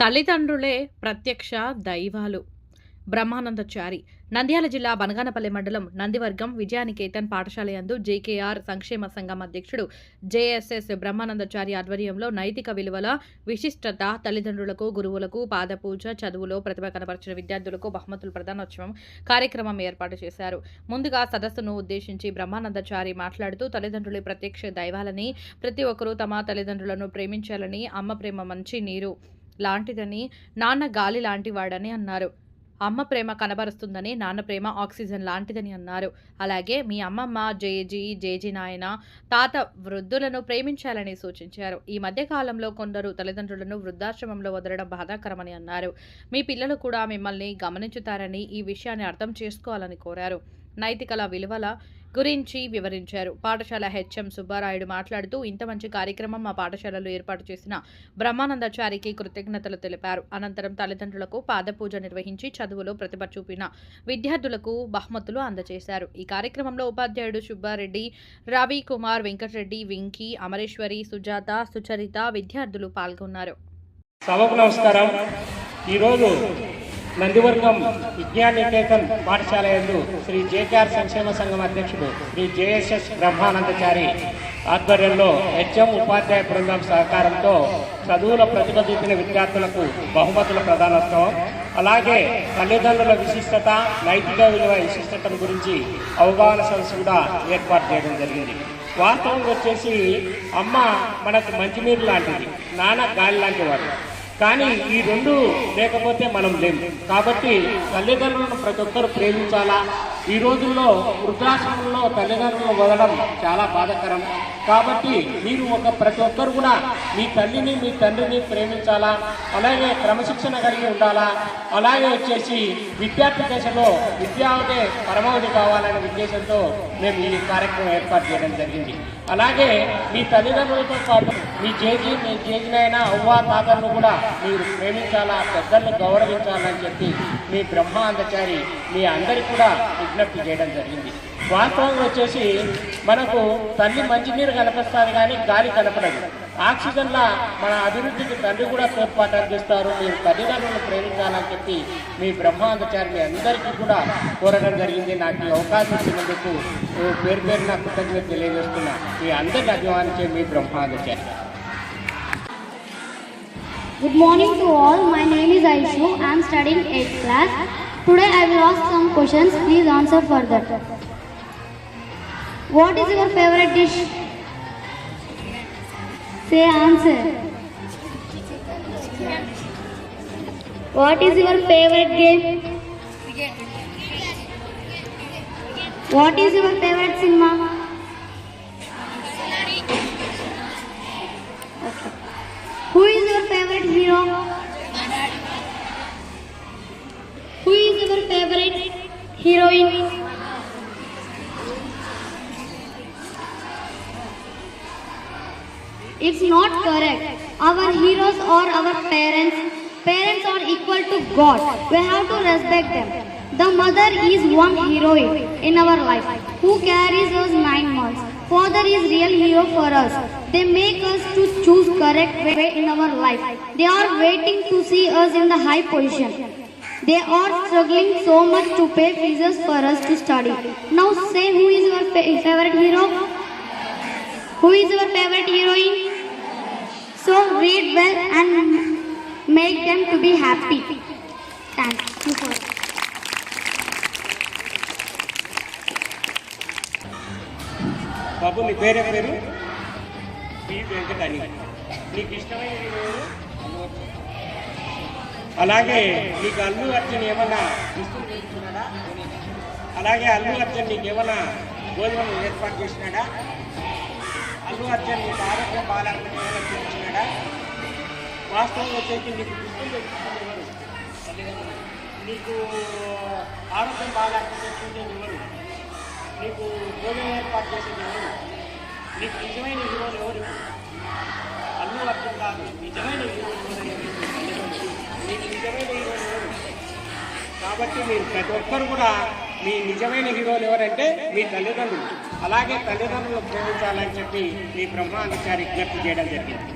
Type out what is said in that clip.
తల్లిదండ్రులే ప్రత్యక్ష దైవాలు. బ్రహ్మానందచారి నంద్యాల జిల్లా బనగానపల్లి మండలం నందివర్గం విజయానికేతన్ పాఠశాల యందు జేకేఆర్ సంక్షేమ సంఘం అధ్యక్షుడు జేఎస్ఎస్ బ్రహ్మానందచారి ఆధ్వర్యంలో నైతిక విలువల విశిష్టత తల్లిదండ్రులకు గురువులకు పాదపూజ చదువులో ప్రతిభ కనపరిచిన విద్యార్థులకు బహుమతుల ప్రధానోత్సవం కార్యక్రమం ఏర్పాటు చేశారు. ముందుగా సదస్సును ఉద్దేశించి బ్రహ్మానందచారి మాట్లాడుతూ తల్లిదండ్రులు ప్రత్యక్ష దైవాలని ప్రతి ఒక్కరూ తమ తల్లిదండ్రులను ప్రేమించాలని అమ్మ ప్రేమ మంచి నీరు లాంటిదని నాన్న గాలి లాంటివాడని అన్నారు. అమ్మ ప్రేమ కనబరుస్తుందని నాన్న ప్రేమ ఆక్సిజన్ లాంటిదని అన్నారు. అలాగే మీ అమ్మమ్మ జేజీ జేజీ నాయన తాత వృద్ధులను ప్రేమించాలని సూచించారు. ఈ మధ్య కాలంలో కొందరు తల్లిదండ్రులను వృద్ధాశ్రమంలో వదలడం బాధాకరమని అన్నారు. మీ పిల్లలు కూడా మిమ్మల్ని గమనించుతారని ఈ విషయాన్ని అర్థం చేసుకోవాలని కోరారు. నైతికల విలువల గురించి వివరించారు. పాఠశాల హెచ్ఎం సుబ్బారాయుడు మాట్లాడుతూ ఇంత మంచి కార్యక్రమం మా పాఠశాలలో ఏర్పాటు చేసిన బ్రహ్మానందాచారికి కృతజ్ఞతలు తెలిపారు. అనంతరం తల్లిదండ్రులకు పాదపూజ నిర్వహించి చదువులో ప్రతిభ చూపిన విద్యార్థులకు బహుమతులు అందజేశారు. ఈ కార్యక్రమంలో ఉపాధ్యాయుడు సుబ్బారెడ్డి రవి కుమార్ వెంకటరెడ్డి వెంకీ అమరేశ్వరి సుజాత సుచరిత విద్యార్థులు పాల్గొన్నారు. సభకు నమస్కారం. ఈరోజు నందివర్గం విజ్ఞాన నికేతన్ పాఠశాల ఎందు శ్రీ జేకేఆర్ సంక్షేమ సంఘం అధ్యక్షుడు శ్రీ జేఎస్ఎస్ బ్రహ్మానందచారి ఆధ్వర్యంలో హెచ్ఎం ఉపాధ్యాయ బృందం సహకారంతో చదువుల ప్రతిభ చూపిన విద్యార్థులకు బహుమతుల ప్రధానోత్సవం. అలాగే తల్లిదండ్రుల విశిష్టత నైతిక విలువ విశిష్టతను గురించి అవగాహన సదస్సు కూడా ఏర్పాటు చేయడం జరిగింది. వాస్తవంగా వచ్చేసి అమ్మ మనకు మంచినీరు లాంటిది నాన్న గాలి లాంటి వాడు కానీ ఈ రెండు లేకపోతే మనం లేము కాబట్టి తల్లిదండ్రులను ప్రతి ఒక్కరు ప్రేమించాలా? ఈ రోజుల్లో వృద్ధాశ్రమంలో తల్లిదండ్రులను వదలడం చాలా బాధాకరం. కాబట్టి మీరు ఒక ప్రతి ఒక్కరు కూడా మీ తల్లిని మీ తండ్రిని ప్రేమించాలా? అలాగే క్రమశిక్షణ కలిగి ఉండాలా? అలాగే వచ్చేసి విద్యార్థి దశలో విద్యావతే పరమావధి కావాలనే ఉద్దేశంతో మేము ఈ కార్యక్రమం ఏర్పాటు చేయడం జరిగింది. అలాగే మీ తల్లిదండ్రులతో పాటు మీ చేజీ మీ జేజినైనా అవ్వ తాతలను కూడా మీరు ప్రేమించాలా? పెద్దల్ని గౌరవించాలని చెప్పి మీ బ్రహ్మాందచారి మీ అందరికి కూడా విజ్ఞప్తి చేయడం జరిగింది. వాస్తవంగా వచ్చేసి మనకు తల్లి మంచినీరు కనిపిస్తుంది కానీ గాలి కనపడదు ఆక్సిజన్లా మన అభివృద్ధికి తండ్రి కూడా తోడ్పాటు అందిస్తారు మీరు తల్లిదండ్రులను ప్రేమించాలని చెప్పి మీ బ్రహ్మాందచారి మీ అందరికీ కూడా కోరడం జరిగింది నాకు ఈ అవకాశం ఇచ్చినందుకు పేరు పేరు నా కృతజ్ఞత తెలియజేస్తున్నా మీ అందరిని అభిమానించే మీ బ్రహ్మాందచారి Good morning to all. My name is Aishu. I am studying 8th class. Today I will ask some questions. Please answer for that. What is your favorite dish? Say answer. What is your favorite game? What is your favorite cinema? Okay. Who is your favorite hero? Who is your favorite heroine? It's not correct. Our heroes are our parents. Parents are equal to God. We have to respect them. The mother is one heroine in our life who carries us nine months. Father is real hero for us. They make us to choose correct way in our life. They are waiting to see us in the high position. They are struggling so much to pay fees for us to study. Now say who is your favorite hero? Who is your favorite heroine? So read well and make them to be happy. Thank you for బాబు నీ పేరే పేరు P వెంకటని నీకు ఇష్టమైన అలాగే నీకు అల్లు అర్జున్ ఏమన్నా అలాగే అల్లు అర్జున్ నీకు ఏమన్నా భోజనం ఏర్పాటు చేసినాడా? అల్లు అర్జున్ మీకు ఆరోగ్యం బాగాలేకపోతే ఏమైనా వాస్తవం వచ్చేసి మీకు దుస్తులు తల్లిదండ్రులు. నీకు ఆరోగ్యం బాగాలేకపోతే చూసేది ఎవరు? నీకు భోజనం ఏర్పాటు చేసేది ఎవరు? నీకు నిజమైన హీరోలు ఎవరు? అల్లు అర్జున్ కాదు. నిజమైన హీరోలు మీకు నీకు నిజమైన హీరోలు ఎవరు? కాబట్టి మీరు ప్రతి ఒక్కరు కూడా మీ నిజమైన హీరోలు ఎవరంటే మీ తల్లిదండ్రులు. అలాగే తల్లిదండ్రులు ప్రేమించాలని చెప్పి మీ బ్రహ్మాధికారి విజ్ఞప్తి చేయడం జరిగింది.